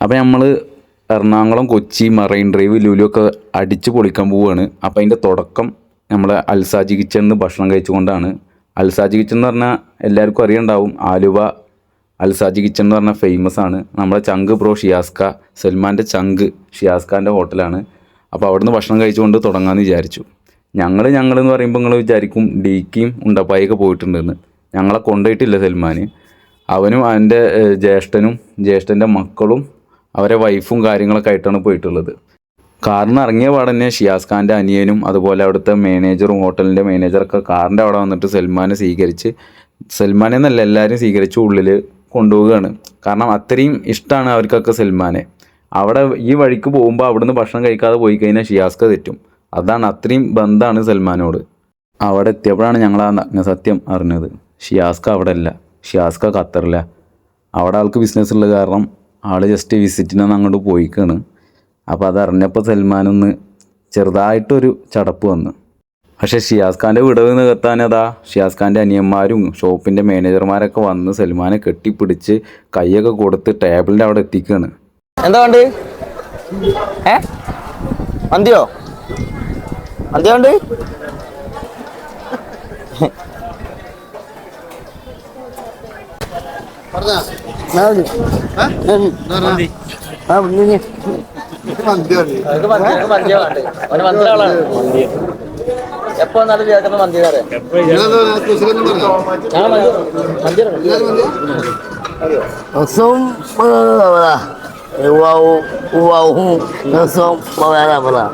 അപ്പോൾ നമ്മൾ Ernakulam Kochi marine drive Lulu ഒക്കെ അടിച്ച് പൊളിക്കാൻ പോവുകയാണ് അപ്പോൾ അതിന്റെ തുടക്കം നമ്മൾ അൽസാജി കിച്ചണിന്ന് ഭക്ഷണം കഴിച്ചുകൊണ്ടാണ്. അൽസാജി കിച്ചൺ എന്ന് പറഞ്ഞാൽ എല്ലാവർക്കും അറിയണ്ടാവും. ആലുവ അൽസാജി കിച്ചൺ എന്ന് പറഞ്ഞാൽ ഫേമസ് ആണ്. നമ്മുടെ ചങ്ക് ബ്രോ ഷിയാസ്ക സൽമാന്റെ ചങ്ക് ഷിയാസ്കാന്റെ ഹോട്ടലാണ്. അപ്പോൾ അവിടുന്ന് ഭക്ഷണം കഴിച്ചുകൊണ്ട് തുടങ്ങാമെന്ന് വിചാരിച്ചു. ഞങ്ങൾ എന്ന് പറയുമ്പോൾ നിങ്ങൾ വിചാരിക്കും ഡിക്കിയും ഉണ്ടപ്പായൊക്കെ പോയിട്ടുണ്ടെന്ന്. ഞങ്ങളെ കൊണ്ടുപോയിട്ടില്ല സൽമാൻ അവനും അവന്റെ ജ്യേഷ്ഠനും ജ്യേഷ്ഠന്റെ മക്കളും അവരെ വൈഫും കാര്യങ്ങളൊക്കെ ആയിട്ടാണ് പോയിട്ടുള്ളത്. കാറിന് ഇറങ്ങിയ പാടന്നെ ഷിയാസ് ഖാന്റെ അനിയനും അതുപോലെ അവിടുത്തെ മാനേജറും ഹോട്ടലിന്റെ മാനേജറൊക്കെ കാറിന്റെ അവിടെ വന്നിട്ട് സൽമാനെ സ്വീകരിച്ച് സൽമാനെ എന്നല്ല എല്ലാവരും സ്വീകരിച്ച് ഉള്ളിൽ കൊണ്ടുപോവുകയാണ്. കാരണം അത്രയും ഇഷ്ടമാണ് അവർക്കൊക്കെ സൽമാനെ. അവിടെ ഈ വഴിക്ക് പോകുമ്പോൾ അവിടുന്ന് ഭക്ഷണം കഴിക്കാതെ പോയി കഴിഞ്ഞാൽ ഷിയാസ്ക തെറ്റും. അതാണ് അത്രയും ബന്ധമാണ് സൽമാനോട്. അവിടെ എത്തിയപ്പോഴാണ് ഞങ്ങൾ ആ നഗ്ന സത്യം അറിഞ്ഞത്. ഷിയാസ്ക അവിടെ അല്ല. ഷിയാസ്ക ഖത്തറില്ല അവിടെ ആൾക്ക് ബിസിനസ് ഉള്ള കാരണം ആൾ ജസ്റ്റ് വിസിറ്റിനൊന്ന് അങ്ങോട്ട് പോയിക്കാണ്. അപ്പോൾ അതറിഞ്ഞപ്പോൾ സൽമാനൊന്ന് ചെറുതായിട്ടൊരു ചടപ്പ് വന്നു. പക്ഷേ ഷിയാസ് ഖാന്റെ വിടവ് നികത്താൻ അതാ ഷിയാസ് ഖാന്റെ അനിയന്മാരും ഷോപ്പിന്റെ മാനേജർമാരൊക്കെ വന്ന് സൽമാനെ കെട്ടിപ്പിടിച്ച് കൈയൊക്കെ കൊടുത്ത് ടേബിളിന്റെ അവിടെ എത്തിക്കുകയാണ് എന്താ വേണ്ട? ഏ? മന്തിയോ മന്തി വേണ്ട? എപ്പോ വന്നാലും ചേർക്കുന്ന മന്തി mana? Wow, wow, langsung mana mana?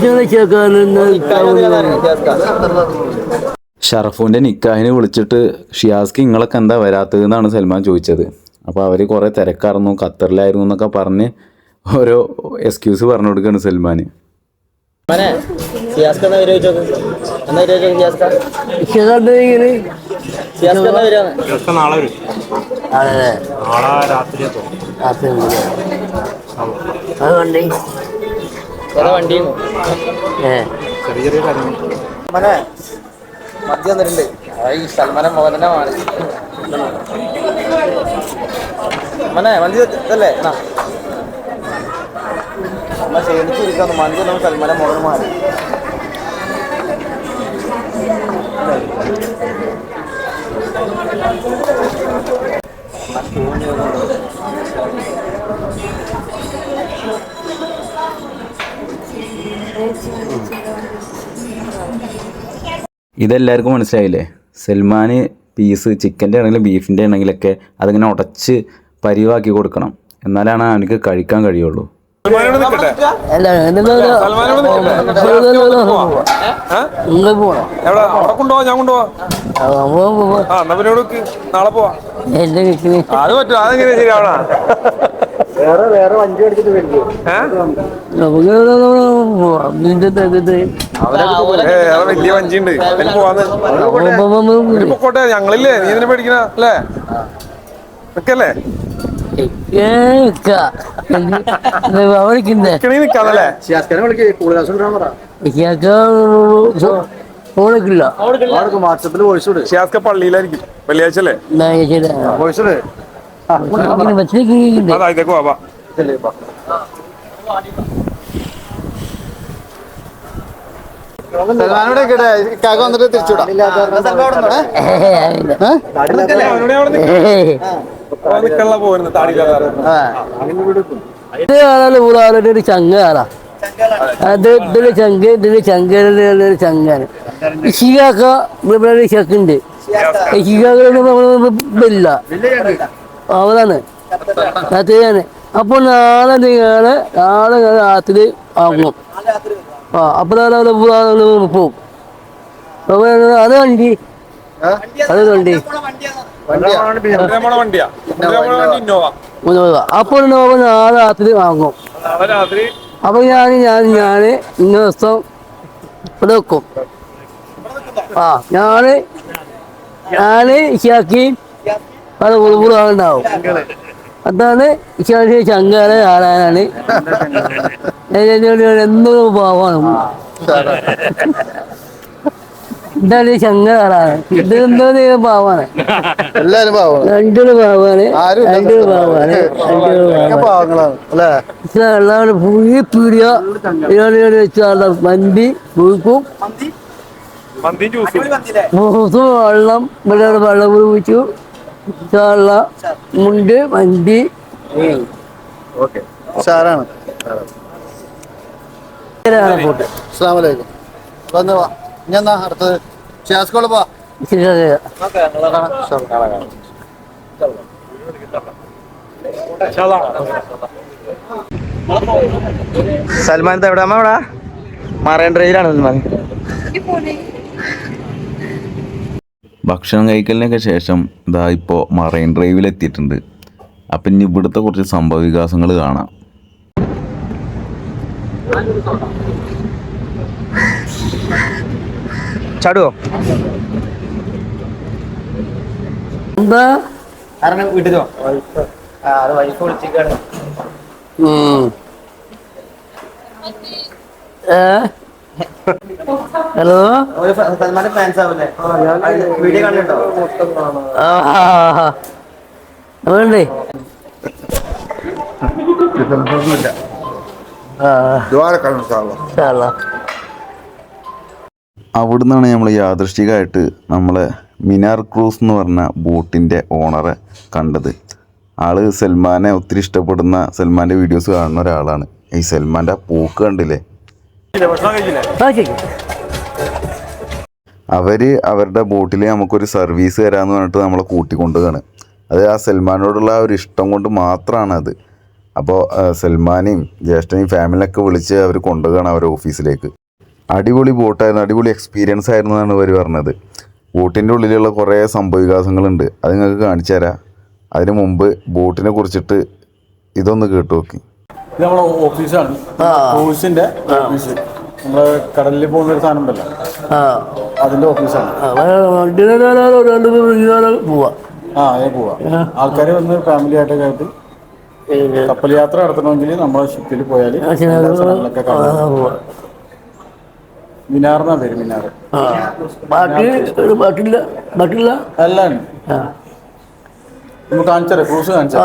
Jangan cakap nak tahu ഷറഫുവിന്റെ നിക്കാഹിനെ വിളിച്ചിട്ട് ഷിയാസ്ക്ക് നിങ്ങളൊക്കെ എന്താ വരാത്തതെന്നാണ് സൽമാൻ ചോദിച്ചത്. അപ്പോൾ അവർ കുറേ തിരക്കായിരുന്നു ഖത്തറിലായിരുന്നു എന്നൊക്കെ പറഞ്ഞ് ഓരോ എക്സ്ക്യൂസ് പറഞ്ഞു കൊടുക്കുകയാണ് സൽമാൻ. ചെറിയ ചെറിയ കാര്യങ്ങൾ മദ്യ വന്നിട്ടുണ്ട് ഈ സൽമാനെ മോഹനെ മാറി ഇതല്ലേ? എന്നാ. അമ്മ ക്ഷീണിച്ചിരിക്കുന്നു മന്തി നമ്മൾ സൽമാനെ മോഹൻ മാറി ഇതെല്ലാവർക്കും മനസ്സിലായില്ലേ? സൽമാൻ പീസ് ചിക്കന്റെ ആണെങ്കിലും ബീഫിന്റെ ആണെങ്കിലൊക്കെ അതിങ്ങനെ ഉടച്ച് പരിവാക്കി കൊടുക്കണം. എന്നാലാണ് അവനക്ക് കഴിക്കാൻ കഴിയുള്ളൂ. നാളെ പോവാ. അത് പറ്റും. അതെങ്ങനെ ശരിയാവണ? അത് വലിയ വഞ്ചി ഉണ്ട് പോവാന്ന്. പൊക്കോട്ടെ ഞങ്ങളില്ലേ. നീ ഇതിനെ പേടിക്കണ അല്ലേ? നിക്കല്ലേ? പള്ളിയിലായിരിക്കും. വെള്ളിയാഴ്ച അല്ലേ? Nah, അതാ ഇതൊക്കെ വന്നിട്ട് തിരിച്ചുവിടാം. ഇത് ആളാണ് ഊരാളുടെ ഒരു ചങ്ങാറാ. അത് ഇതിൽ ചങ്ക ഇതിൽ ഇവിടെ ചക്കുണ്ട് ശികാക്കളില്ല അവരാണ് രാത്രിയാണ്. അപ്പൊ നാളെ നിങ്ങൾ നാളെ നിങ്ങൾ രാത്രി ആകും ആ അപ്പൊ നാളെ ഊരാൾ പോകും അപ്പൊ അത് വണ്ടി. അത് വണ്ടി. അപ്പോൾ നോക്കുമ്പോൾ നാളെ രാത്രി വാങ്ങും. അപ്പൊ ഞാൻ ഞാൻ ഞാൻ ഇന്ന ദിവസം ഇവിടെ വെക്കും. ആ ഞാൻ ഞാൻ ഇഷാക്കി അത് ഉൾപ്പുറാണ്ടാവും അതാണ് ഇഷാക്കി ചങ്കാല ആരാനാണ് എന്തോ പാവാണ്. ശങ്കര ചങ്ങാറാണ് ഇത് എന്തോ നീ എല്ലാരും പാവം രണ്ടൊരു പാവാണ്. രണ്ടു രണ്ടൊരു പാവാണ്. രണ്ടു പാവാണ്. പാവങ്ങളാണ്. അല്ലേ? എല്ലാവരും പുതിയ പീടിയ ഇയാളുകൾ വെച്ചാണ് വണ്ടി പൂക്കും ജ്യൂസും വെള്ളം. ഇവിടെ വെള്ളം കുഴിച്ചു ചാള മുണ്ട് വണ്ടി ഉഷാറാണ് ഇങ്ങനെയാണ് പോട്ട് അസ്സാം വലൈക്കും വന്ന് വാ. ഇനി എന്നാ അടുത്തത്? ഷിയാസ്കോൾ പോ ശരി സൽമാൻ എവിടെ അമ്മ എവിടെ മറൈൻ ഡ്രൈവിലാണ് സൽമാൻ. ഭക്ഷണം കഴിക്കലിനൊക്കെ ശേഷം ഇതാ ഇപ്പോൾ മറൈൻ ഡ്രൈവിൽ എത്തിയിട്ടുണ്ട്. അപ്പം ഇനി ഇവിടുത്തെ കുറച്ച് സംഭവ വികാസങ്ങൾ കാണാം. ചാടുവോ? എന്താ? കാരണം വീട്ടിൽ വൈഫ്. ഏ? ഹലോ? സൽമാന്റെ ഫാൻസ് വീഡിയോ കണ്ടിട്ടോ അതുകൊണ്ടേ. അവിടുന്നാണ് നമ്മൾ യാദൃശ്ചികമായിട്ട് നമ്മളെ മിനാർ ക്രൂസ് എന്ന് പറഞ്ഞ ബോട്ടിന്റെ ഓണറെ കണ്ടത്. ആൾ സൽമാനെ ഒത്തിരി ഇഷ്ടപ്പെടുന്ന സൽമാന്റെ വീഡിയോസ് കാണുന്ന ഒരാളാണ്. ഈ സൽമാന്റെ ആ പോക്ക് കണ്ടില്ലേ? അവർ അവരുടെ ബോട്ടിൽ നമുക്കൊരു സർവീസ് തരാമെന്ന് പറഞ്ഞിട്ട് നമ്മളെ കൂട്ടിക്കൊണ്ടുകയാണ് അത് ആ സൽമാനോടുള്ള ആ ഒരു ഇഷ്ടം കൊണ്ട് മാത്രമാണ് അത്. അപ്പോൾ സൽമാനെയും ജ്യേഷ്ഠനെയും ഫാമിലിയൊക്കെ വിളിച്ച് അവർ കൊണ്ടുപോകണം അവരുടെ ഓഫീസിലേക്ക്. അടിപൊളി ബോട്ടായിരുന്നു അടിപൊളി എക്സ്പീരിയൻസ് ആയിരുന്നു എന്നാണ് അവർ പറഞ്ഞത്. ബോട്ടിന്റെ ഉള്ളിലുള്ള കുറേ സംഭവവികാസങ്ങളുണ്ട്. അത് നിങ്ങൾക്ക് കാണിച്ചു തരാം. അതിന് മുമ്പ് ബോട്ടിനെ കുറിച്ചിട്ട് ഇതൊന്ന് കേട്ടു നോക്കി. ഇത് നമ്മളെ ഓഫീസാണ്. ക്രൂസിന്റെ ഓഫീസ്. നമ്മൾ കടലിൽ പോകുന്ന ഒരു സാധനം ഉണ്ടല്ലോ അതിന്റെ ഓഫീസാണ്. രണ്ട് പോവാ. ആ അതേ പോവാ. ആൾക്കാർ വന്ന് ഫാമിലി ആയിട്ടൊക്കെ ആയിട്ട് കപ്പൽ യാത്ര നടത്തണമെങ്കിൽ നമ്മളെ ഷിപ്പിൽ പോയാൽ സ്ഥലങ്ങളൊക്കെ കാണാം. മിനാറിനാ പേര് മിനാർ? അല്ല. കാണിച്ചറേ ക്രൂസ് കാണിച്ചാ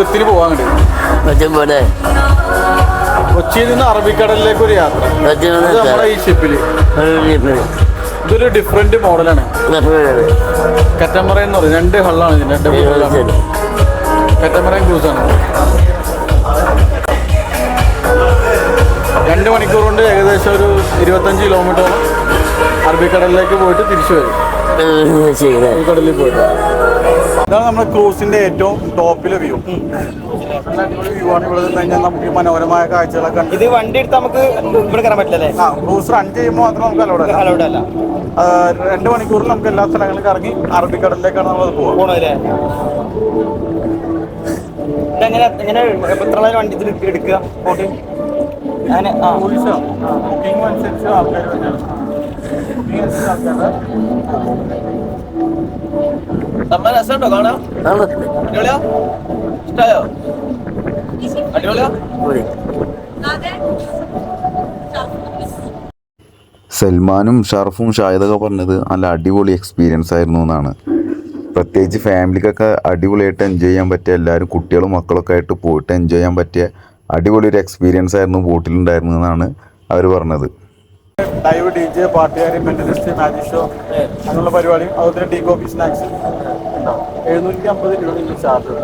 സുഖത്തിന് പോവാണ്ട് പോലെ കൊച്ചിയിൽ നിന്ന് അറബിക്കടലിലേക്ക് ഒരു യാത്ര. നമ്മുടെ ഈ ഷിപ്പിൽ ഇതൊരു ഡിഫറെന്റ് മോഡലാണ് കറ്റമറ എന്ന് പറയും. രണ്ട് ഹള്ളാണ് ഇതിന് രണ്ട് ഹള്ളാണ് കറ്റമറയും ക്രൂസാണ് രണ്ട് മണിക്കൂർ കൊണ്ട് ഏകദേശം ഒരു ഇരുപത്തഞ്ച് കിലോമീറ്റർ അറബിക്കടലിലേക്ക് പോയിട്ട് തിരിച്ചു വരും. കടലിൽ പോയിട്ട്. ഇതാണ് നമ്മുടെ ക്രൂസിന്റെ ഏറ്റവും ടോപ്പിലെ വ്യൂ. വ്യൂ ആണ് ഇവിടെ നിന്ന് കഴിഞ്ഞാൽ നമുക്ക് മനോഹരമായ കാഴ്ചകളൊക്കെ ഇത് വണ്ടി എടുത്ത് നമുക്ക് ഇവിടെ കയറാൻ പറ്റില്ലല്ലേ ആ ക്രൂസ് റൺ ചെയ്യുമ്പോൾ മാത്രം നമുക്ക് അലോഡ് അലൗഡ് അല്ല. രണ്ട് മണിക്കൂറിൽ നമുക്ക് എല്ലാ സ്ഥലങ്ങളും കറങ്ങി അറബിക്കടലിലേക്കാണ് നമ്മൾ പോകുക എങ്ങനെ എങ്ങനെ എത്ര വണ്ടി എടുക്കുക? ബോട്ട് അങ്ങനെ ആ. ബുക്കിംഗ് അനുസരിച്ച് ആൾക്കാർ വരുന്നത് ബുക്കിംഗ് അനുസരിച്ച് ആൾക്കാരുടെ നമ്മൾ രസമുണ്ടോ കാണാം അടിപൊളിയാ? അടിപൊളിയോ? സൽമാനും ഷറഫും ഷാഹിദൊക്കെ പറഞ്ഞത് നല്ല അടിപൊളി എക്സ്പീരിയൻസ് ആയിരുന്നു എന്നാണ്. പ്രത്യേകിച്ച് ഫാമിലിക്കൊക്കെ അടിപൊളിയായിട്ട് എൻജോയ് ചെയ്യാൻ പറ്റിയ എല്ലാവരും കുട്ടികളും മക്കളൊക്കെ ആയിട്ട് പോയിട്ട് എൻജോയ് ചെയ്യാൻ പറ്റിയ അടിപൊളി ഒരു എക്സ്പീരിയൻസ് ആയിരുന്നു ബോട്ടിലുണ്ടായിരുന്നു എന്നാണ് അവർ പറഞ്ഞത്. ലൈവ് ഡി ജെ പാട്ടുകാരി മെന്റലിസ്റ്റ് മാജിക് ഷോ അങ്ങനെയുള്ള പരിപാടി അതുപോലെ ടീ കോഫി സ്നാക്സ് എഴുന്നൂറ്റി അമ്പത് രൂപ ചാർജ്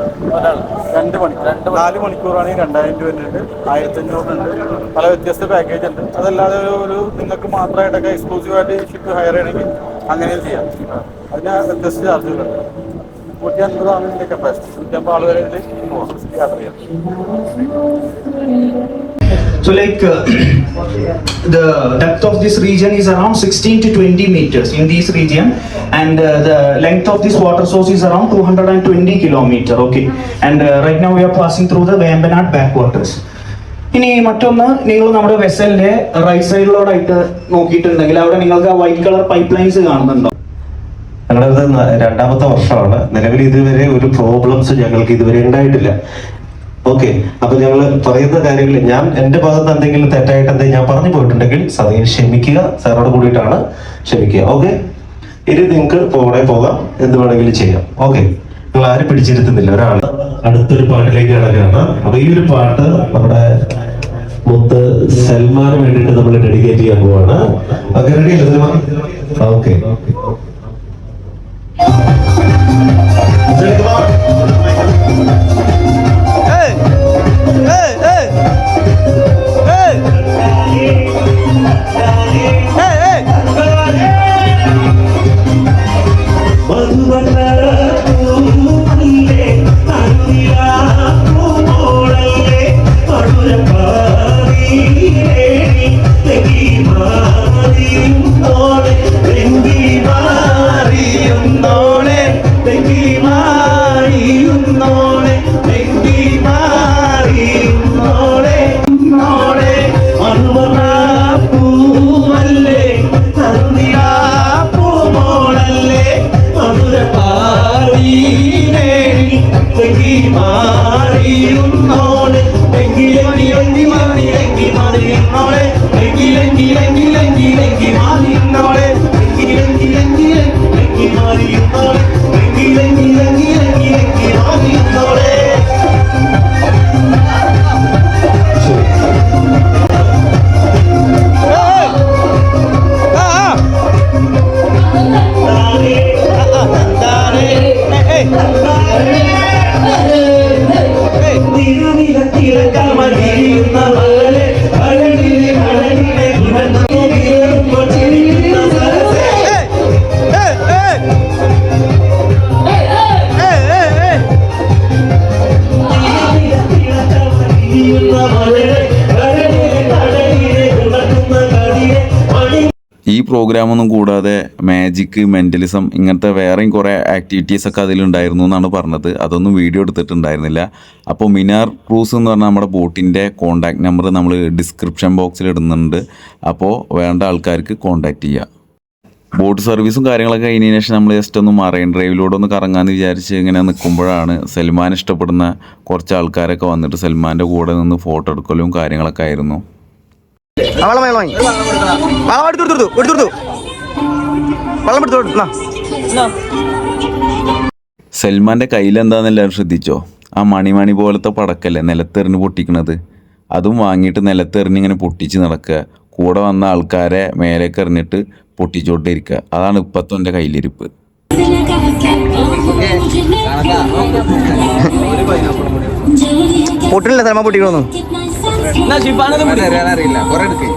രണ്ട് മണിക്കൂർ നാല് മണിക്കൂറാണെങ്കിൽ രണ്ടായിരം രൂപ ഉണ്ട് ആയിരത്തി ഉണ്ട്. പല വ്യത്യസ്ത പാക്കേജ് ഉണ്ട്. അതല്ലാതെ ഒരു നിങ്ങൾക്ക് മാത്രമായിട്ടൊക്കെ എക്സ്ക്ലൂസീവ് ആയിട്ട് ഷിപ്പ് ഹയർ ചെയ്യണമെങ്കിൽ അങ്ങനെയും ചെയ്യാം. അതിന് വ്യത്യസ്ത ചാർജുകളുണ്ട് നൂറ്റി അൻപതാണ് ഇതിന്റെ കപ്പാസിറ്റി നൂറ്റി അമ്പത് ആൾ വരെ ഇതിൽ യാത്ര ചെയ്യാം. So like uh, the depth of this region is around 16 to 20 meters in this region and uh, the length of this water source is around 220 kilometer okay and uh, right now we are passing through the Vambanad backwaters. ഇനി മറ്റൊന്ന് നിങ്ങൾ നമ്മുടെ വെസലിന്റെ right സൈഡിലോടായിട്ട് നോക്കിയിട്ടുണ്ടെങ്കിൽ അവിടെ നിങ്ങൾക്ക് ആ white colour pipe lines കാണുന്നുണ്ടോ ഞങ്ങളത് ന- രണ്ടാമത്തെ വർഷമാണ് നിലവിൽ ഇതുവരെ ഒരു പ്രോബ്ലംസ് ഞങ്ങൾക്ക് ഇതുവരെ ഉണ്ടായിട്ടില്ല ഓക്കെ അപ്പൊ ഞങ്ങൾ പറയുന്ന കാര്യങ്ങൾ ഞാൻ എന്റെ ഭാഗത്ത് എന്തെങ്കിലും തെറ്റായിട്ട് എന്തെങ്കിലും ഞാൻ പറഞ്ഞു പോയിട്ടുണ്ടെങ്കിൽ സദയിൽ ക്ഷമിക്കുക സാറോട് കൂടിയിട്ടാണ് ക്ഷമിക്കുക. ഓക്കെ? ഇനി നിങ്ങൾക്ക് പോകണേ പോകാം എന്ത് വേണമെങ്കിലും ചെയ്യാം. ഓക്കെ? നിങ്ങൾ ആരും പിടിച്ചിരുത്തുന്നില്ല. ഒരാൾ അടുത്തൊരു പാട്ടിലേക്ക് കിടക്കുകയാണ് അപ്പൊ ഈ ഒരു പാട്ട് നമ്മുടെ മുത്ത് സൽമാന് വേണ്ടിയിട്ട് നമ്മൾ ഡെഡിക്കേറ്റ് ചെയ്യാൻ പോവാണ്. ഓക്കെ റെഡി അല്ലേ സൽമാൻ ഓക്കെ ഈ പ്രോഗ്രാമൊന്നും കൂടാതെ മാജിക് മെന്റലിസം ഇങ്ങനത്തെ വേറെയും കുറേ ആക്ടിവിറ്റീസ് ഒക്കെ അതിലുണ്ടായിരുന്നു എന്നാണ് പറഞ്ഞത്. അതൊന്നും വീഡിയോ എടുത്തിട്ടുണ്ടായിരുന്നില്ല. അപ്പോൾ മിനാർ ക്രൂസ് എന്ന് പറഞ്ഞാൽ നമ്മുടെ ബോട്ടിന്റെ കോൺടാക്ട് നമ്പർ നമ്മൾ ഡിസ്ക്രിപ്ഷൻ ബോക്സിൽ ഇടുന്നുണ്ട്. അപ്പോൾ വേണ്ട ആൾക്കാർക്ക് കോൺടാക്റ്റ് ചെയ്യുക ബോട്ട് സർവീസും കാര്യങ്ങളൊക്കെ കഴിഞ്ഞതിന് ശേഷം നമ്മൾ ജസ്റ്റ് ഒന്ന് മറൈൻ ഡ്രൈവിലൂടെ ഒന്ന് കറങ്ങാമെന്ന് വിചാരിച്ച് ഇങ്ങനെ നിൽക്കുമ്പോഴാണ് സൽമാൻ ഇഷ്ടപ്പെടുന്ന കുറച്ച് ആൾക്കാരൊക്കെ വന്നിട്ട് സൽമാന്റെ കൂടെ നിന്ന് ഫോട്ടോ എടുക്കലും കാര്യങ്ങളൊക്കെ ആയിരുന്നു. വെള്ളം വെള്ളം വാങ്ങി. വെള്ളം എടുത്തു എടുത്തു എടുത്തു വെള്ളം എടുത്തു എല്ലാവരും ശ്രദ്ധിച്ചോ? ആ മണിമണി പോലത്തെ പടക്കല്ലേ നിലത്തെറിഞ്ഞ് പൊട്ടിക്കണത്? അതും വാങ്ങിയിട്ട് നിലത്തെറിഞ്ഞ് ഇങ്ങനെ പൊട്ടിച്ച് നടക്കുക. കൂടെ വന്ന ആൾക്കാരെ മേലേക്ക് എറിഞ്ഞിട്ട് പൊട്ടിച്ചോണ്ടിരിക്കുക. അതാണ് ഇപ്പത്തും എന്റെ കയ്യിലിരിപ്പ്. പൊട്ടില്ല സൽമാൻ പൊട്ടിക്കണമെന്ന് എന്നാ ഷിപ്പാനത് അറിയില്ല കുറെ എടുക്കേ